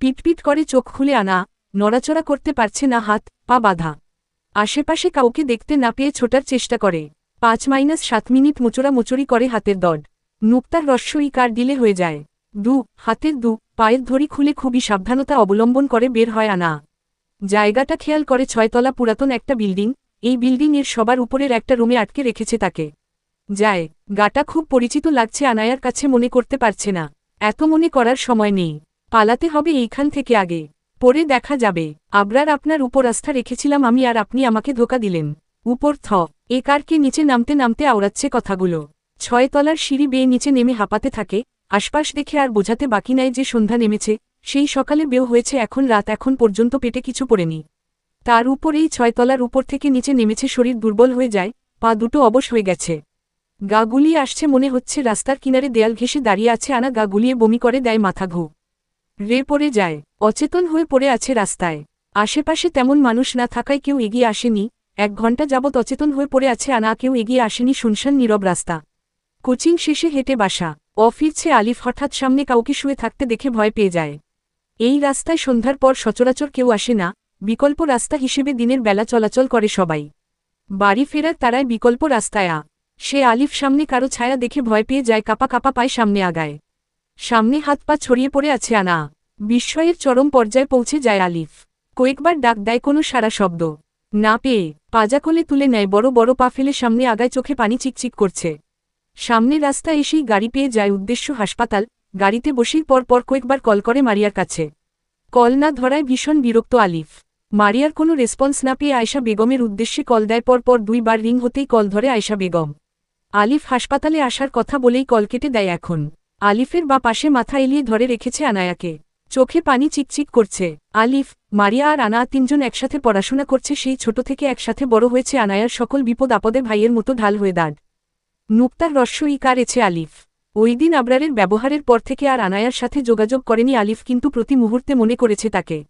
পিটপিট করে চোখ খুলে আনা, নড়াচড়া করতে পারছে না হাত, পা বাঁধা। আশেপাশে কাউকে দেখতে না পেয়ে ছোটার চেষ্টা করে। পাঁচ মাইনাস সাত মিনিট মোচড়া মোচড়ি করে হাতের দড। নুক্তার রস্যই কার দিলে হয়ে যায়। দু, হাতের দু, পায়ের ধরি খুলে খুবই সাবধানতা অবলম্বন করে বের হয় আনা। জায়গাটা খেয়াল করে ছয়তলা পুরাতন একটা বিল্ডিং, এই বিল্ডিং এর সবার উপরের একটা রুমে আটকে রেখেছে তাকে। যায়, গাটা খুব পরিচিত লাগছে আনায়ার কাছে মনে করতে পারছে না। এত মনে করার সময় নেই। পালাতে হবে এইখান থেকে আগে। পরে দেখা যাবে। আবরার আপনার উপর আস্থা রেখেছিলাম আমি আর আপনি আমাকে ধোকা দিলেন। উপর থ। এ কারকে নিচে নামতে নামতে আওড়াচ্ছে কথাগুলো। ছয় তলার সিঁড়ি বেয়ে নিচে নেমে হাঁপাতে থাকে। আশপাশ দেখে আর বোঝাতে বাকি নাই যে সন্ধ্যা নেমেছে। সেই সকালে বেও হয়েছে এখন রাত এখন পর্যন্ত পেটে কিছু পড়েনি। তার উপর এই ছয়তলার উপর থেকে নিচে নেমেছে শরীর দুর্বল হয়ে যায়। পা দুটো অবশ হয়ে গেছে। গা আসছে মনে হচ্ছে রাস্তার কিনারে দেয়াল ঘেঁষে দাঁড়িয়ে আছে আনা গা গুলিয়ে বমি করে দেয় মাথা ঘু। রে পড়ে যায়, অচেতন হয়ে পড়ে আছে রাস্তায়। আশেপাশে তেমন মানুষ না থাকায় কেউ এগিয়ে আসেনি, এক ঘণ্টা যাবৎ অচেতন হয়ে পড়ে আছে আনা কেউ এগিয়ে আসেনি শুনশান নীরব রাস্তা। কোচিং শেষে হেঁটে বাসা অ ফিরছে আলিফ হঠাৎ সামনে কাউকে শুয়ে থাকতে দেখে ভয় পেয়ে যায়। এই রাস্তায় সন্ধ্যার পর সচরাচর কেউ আসে না, বিকল্প রাস্তা হিসেবে দিনের বেলা চলাচল করে সবাই। বাড়ি ফেরার তারায় বিকল্প রাস্তায় আ। সে আলিফ সামনে কারও ছায়া দেখে ভয় পেয়ে যায়, কাপা কাপা পায় সামনে আগায়। সামনে হাত পা ছড়িয়ে পড়ে আছে আনা। বিস্ময়ের চরম পর্যায়ে পৌঁছে যায় আলিফ। কয়েকবার ডাক দেয় কোনো সারা শব্দ। না পেয়ে পাজা পাজাকলে তুলে নেয় বড় বড় পা ফেলে সামনে আগায় চোখে পানি চিকচিক করছে। সামনে রাস্তা এসেই গাড়ি পেয়ে যায় উদ্দেশ্য হাসপাতাল। গাড়িতে বসেই পর পর কয়েকবার কল করে মারিয়ার কাছে। কল না ধরায় ভীষণ বিরক্ত আলিফ। মারিয়ার কোনো রেসপন্স না পেয়ে আয়শা বেগমের উদ্দেশ্যে কল দেয় পর পর দুইবার রিং হতেই কল ধরে আয়শা বেগম। আলিফ হাসপাতালে আসার কথা বলেই কল কেটে দেয় এখন। আলিফের বা পাশে মাথা এলিয়ে ধরে রেখেছে আনায়াকে। চোখে পানি চিকচিক করছে। আলিফ, মারিয়া আর আনা তিনজন একসাথে পড়াশোনা করছে, সেই ছোট থেকে একসাথে বড় হয়েছে আনায়ার সকল বিপদ আপদে ভাইয়ের মতো ঢাল হয়ে দাঁড়। নুক্তার রস্যই কারেছে আলিফ। ওই দিন আবরারের ব্যবহারের পর থেকে আর আনায়ার সাথে যোগাযোগ করেনি আলিফ, কিন্তু প্রতি মুহূর্তে মনে করেছে তাকে।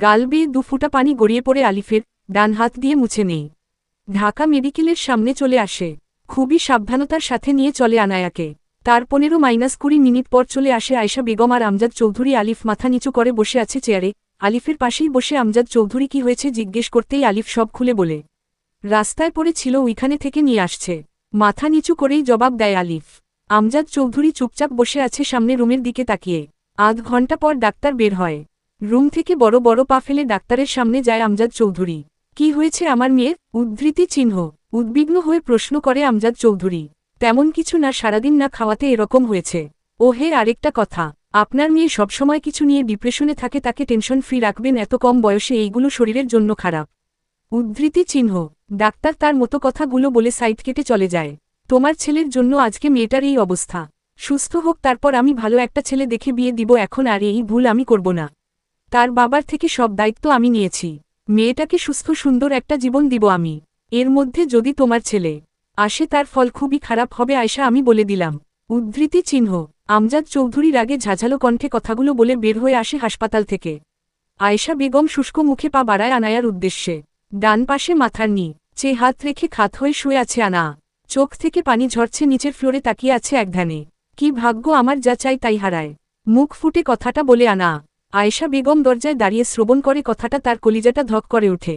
গাল বেয়ে দু ফুটা পানি গড়িয়ে পড়ে আলিফের, ডান হাত দিয়ে মুছে নেই। ঢাকা মেডিকেলের সামনে চলে আসে। খুবই সাবধানতার সাথে নিয়ে চলে আনায়াকে। তার পনেরো মাইনাস কুড়ি মিনিট পর চলে আসে আয়শা বেগম আর আমজাদ চৌধুরী আলিফ মাথা নিচু করে বসে আছে চেয়ারে। আলিফের পাশেই বসে আমজাদ চৌধুরী কি হয়েছে জিজ্ঞেস করতেই আলিফ সব খুলে বলে, রাস্তায় পড়ে ছিল ওইখানে থেকে নিয়ে আসছে। মাথা নিচু করেই জবাব দেয় আলিফ। আমজাদ চৌধুরী চুপচাপ বসে আছে সামনে রুমের দিকে তাকিয়ে। আধ ঘণ্টা পর ডাক্তার বের হয়। রুম থেকে বড় বড় পা ফেলে ডাক্তারের সামনে যায় আমজাদ চৌধুরী। কি হয়েছে আমার মেয়ের? উদ্ধৃতি চিহ্ন। উদ্বিগ্ন হয়ে প্রশ্ন করে আমজাদ চৌধুরী। তেমন কিছু না, সারাদিন না খাওয়াতে এরকম হয়েছে। ও হে আরেকটা কথা। আপনার মেয়ে সবসময় কিছু নিয়ে ডিপ্রেশনে থাকে, তাকে টেনশন ফ্রি রাখবেন এত কম বয়সে, এইগুলো শরীরের জন্য খারাপ। উদ্ধৃতি চিহ্ন। ডাক্তার তার মতো কথাগুলো বলে সাইড কেটে চলে যায়। তোমার ছেলের জন্য আজকে মেয়েটার এই অবস্থা। সুস্থ হোক, তারপর আমি ভালো একটা ছেলে দেখে বিয়ে দিব, এখন আর এই ভুল আমি করব না। তার বাবার থেকে সব দায়িত্ব আমি নিয়েছি। মেয়েটাকে সুস্থ সুন্দর একটা জীবন দিব আমি। এর মধ্যে যদি তোমার ছেলে আসে তার ফল খুবই খারাপ হবে আয়সা আমি বলে দিলাম। উদ্ধৃতি চিহ্ন, আমজাদ চৌধুরী রাগে ঝাঝালো কণ্ঠে কথাগুলো বলে বের হয়ে আসে হাসপাতাল থেকে। আয়শা বেগম শুষ্ক মুখে পা বাড়ায় আনায়ার উদ্দেশ্যে। ডান পাশে মাথার নি, চে হাত রেখে খাত হয়ে শুয়ে আছে আনা। চোখ থেকে পানি ঝরছে, নিচের ফ্লোরে তাকিয়ে আছে এক ধ্যানে কি ভাগ্য আমার যা চাই তাই হারায়। মুখ ফুটে কথাটা বলে আনা। আয়েশা বেগম দরজায় দাঁড়িয়ে শ্রবণ করে কথাটা তার কলিজাটা ধক করে ওঠে।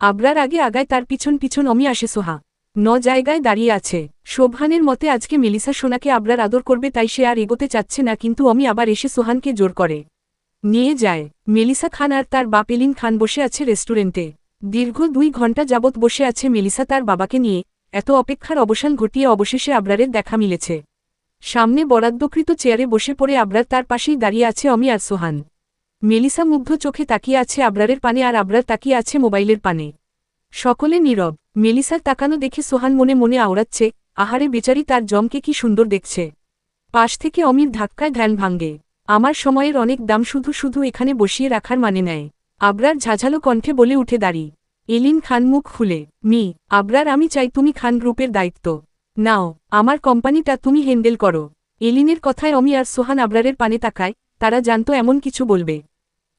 আবরার আগে আগায় তার পিছন পিছন অমি আসে সোহা। ন জায়গায় দাঁড়িয়ে আছে। শোভানের মতে আজকে মেলিসা সোনাকে আবরার আদর করবে তাই সে আর এগোতে চাচ্ছে না, কিন্তু অমি আবার এসে সোহানকে জোর করে। নিয়ে যায়। মেলিসা খান আর তার বাপ এলিন খান বসে আছে রেস্টুরেন্টে। দীর্ঘ দুই ঘণ্টা যাবৎ বসে আছে মেলিসা তার বাবাকে নিয়ে। এত অপেক্ষার অবসান ঘটিয়ে অবশেষে আবরারের দেখা মিলেছে। সামনে বরাদ্দকৃত চেয়ারে বসে পড়ে আবরার তার পাশেই দাঁড়িয়ে আছে অমি আর সোহান। মেলিসা মুগ্ধ চোখে তাকিয়ে আছে আবরারের পানে আর আবরার তাকিয়ে আছে মোবাইলের পানে। সকলে নীরব মেলিসার তাকানো দেখে সোহান মনে মনে আওড়াচ্ছে, আহারে বেচারি তার জমকে কি সুন্দর দেখছে। পাশ থেকে অমির ধাক্কায় ধ্যান ভাঙ্গে। আমার সময়ের অনেক দাম শুধু শুধু এখানে বসিয়ে রাখার মানে নেয়। আবরার ঝাঝালো কণ্ঠে বলে উঠে দাঁড়ি। এলিন খান মুখ খুলে, মি, আবরার আমি চাই তুমি খান গ্রুপের দায়িত্ব। নাও, আমার কোম্পানিটা তুমি হ্যান্ডেল করো। এলিনের কথায় অমি আর সোহান আবরারের পানে তাকায় তারা জানত এমন কিছু বলবে।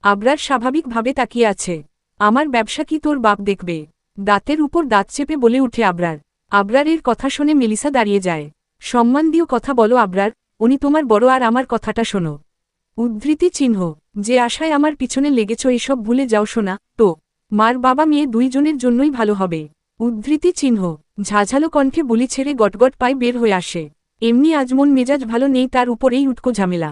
আবরার স্বাভাবিকভাবে তাকিয়ে আছে। আমার ব্যবসা কি তোর বাপ দেখবে? দাঁতের উপর দাঁত চেপে বলে উঠে আবরার। আবরারের কথা শুনে মেলিসা দাঁড়িয়ে যায়। সম্মান দিও কথা বলো আবরার, উনি তোমার বড় আর আমার কথাটা শোনো। উদ্ধৃতি চিহ্ন, যে আশায় আমার পিছনে লেগেছ এসব ভুলে যাও শোনা তো, মার বাবা মেয়ে দুইজনের জন্যই ভালো হবে। উদ্ধৃতি চিহ্ন, ঝাঝালো কণ্ঠে বুলি ছেড়ে গটগট পায়ে বের হয়ে আসে। এমনি আজমন মেজাজ ভালো নেই তার উপরেই উটকো ঝামেলা।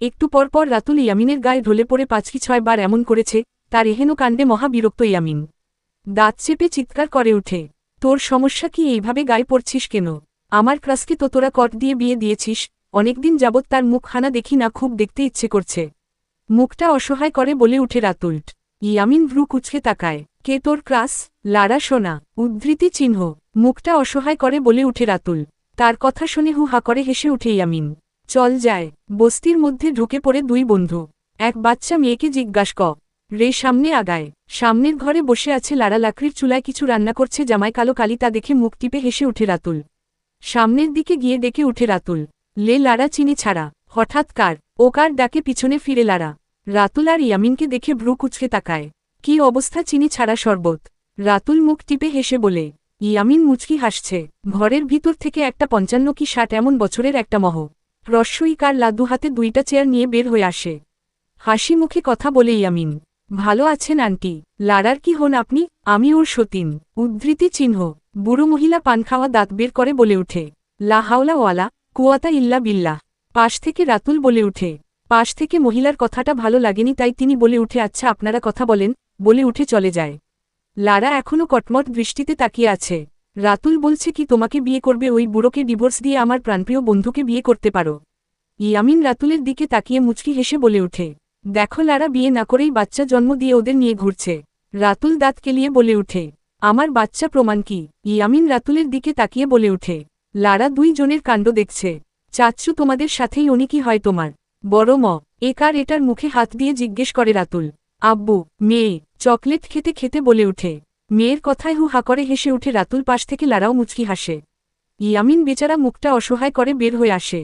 একটু পর পর রাতুল ইয়ামিনের গায়ে ঢলে পড়ে পাঁচকি ছয় বার এমন করেছে, তার এহেন কাণ্ডে মহা বিরক্ত ইয়ামিন। দাঁত চেপে চিৎকার করে উঠে, তোর সমস্যা কি এইভাবে গায়ে পড়ছিস কেন? আমার ক্রাসকে তো তোরা কট দিয়ে বিয়ে দিয়েছিস, অনেকদিন যাবৎ তার মুখ হানা দেখি না, খুব দেখতে ইচ্ছে করছে। মুখটা অসহায় করে বলে উঠে রাতুল্ট ইয়ামিন ভ্রু কুচকে তাকায়, কে তোর ক্রাস লারা সোনা, উদ্ধৃতি চিহ্ন। মুখটা অসহায় করে বলে উঠে রাতুল। তার কথা শুনে হু হা করে হেসে উঠে ইয়ামিন। চল যায় বস্তির মধ্যে ঢুকে পড়ে দুই বন্ধু। এক বাচ্চা মেয়েকে জিজ্ঞাস ক, রে, সামনে আগায়। সামনের ঘরে বসে আছে লারা লাকড়ির চুলায় কিছু রান্না করছে জামাই কালো কালি তা দেখে মুখ টিপে হেসে উঠে রাতুল। সামনের দিকে গিয়ে ডেকে উঠে রাতুল, লে, লাড়া চিনি ছাড়া। হঠাৎ কার? ও কার ডাকে পিছনে ফিরে লারা রাতুল আর ইয়ামিনকে দেখে ভ্রু কুচকে তাকায়। কি অবস্থা চিনি ছাড়া শরবত? রাতুল মুখ টিপে হেসে বলে, ইয়ামিন মুচকি হাসছে। ঘরের ভিতর থেকে একটা পঞ্চান্ন কি ষাট এমন বছরের একটা মহ। রস্যই কার লাদু হাতে দুইটা চেয়ার নিয়ে বের হয়ে আসে। হাসি মুখে কথা বলে ইয়ামিন, ভালো আছেন আন্টি, লারার কি হন আপনি? আমি ওর সতীন, উদ্ধৃতি চিহ্ন, বুড়ো মহিলা পান খাওয়া দাঁত বের করে বলে উঠে। লা হাওলা ওয়ালা কুয়াতা ইল্লা বিল্লাহ। পাশ থেকে রাতুল বলে উঠে, পাশ থেকে মহিলার কথাটা ভালো লাগেনি তাই তিনি বলে উঠে আচ্ছা আপনারা কথা বলেন। বলে উঠে চলে যায়। লারা এখনও কটমট দৃষ্টিতে তাকিয়ে আছে। রাতুল বলছে কি, তোমাকে বিয়ে করবে ওই বুড়োকে ডিভোর্স দিয়ে আমার প্রাণপ্রিয় বন্ধুকে বিয়ে করতে পারো। ইয়ামিন রাতুলের দিকে তাকিয়ে মুচকি হেসে বলে উঠে দেখো লারা, বিয়ে না করেই বাচ্চা জন্ম দিয়ে ওদের নিয়ে ঘুরছে। রাতুল দাঁত কেলিয়ে বলে উঠে আমার বাচ্চা প্রমাণ কি? ইয়ামিন রাতুলের দিকে তাকিয়ে বলে উঠে লারা দুই জনের কাণ্ড দেখছে। চাচ্ছু তোমাদের সাথেই উনি কি হয় তোমার। বড় ম একার এটার মুখে হাত দিয়ে জিজ্ঞেস করে রাতুল। আব্বু, মেয়ে, চকলেট খেতে খেতে বলে উঠে মেয়ের কথায় হু হা করে হেসে উঠে রাতুল পাশ থেকে লারাও মুচকি হাসে। ইয়ামিন বেচারা মুখটা অসহায় করে বের হয়ে আসে।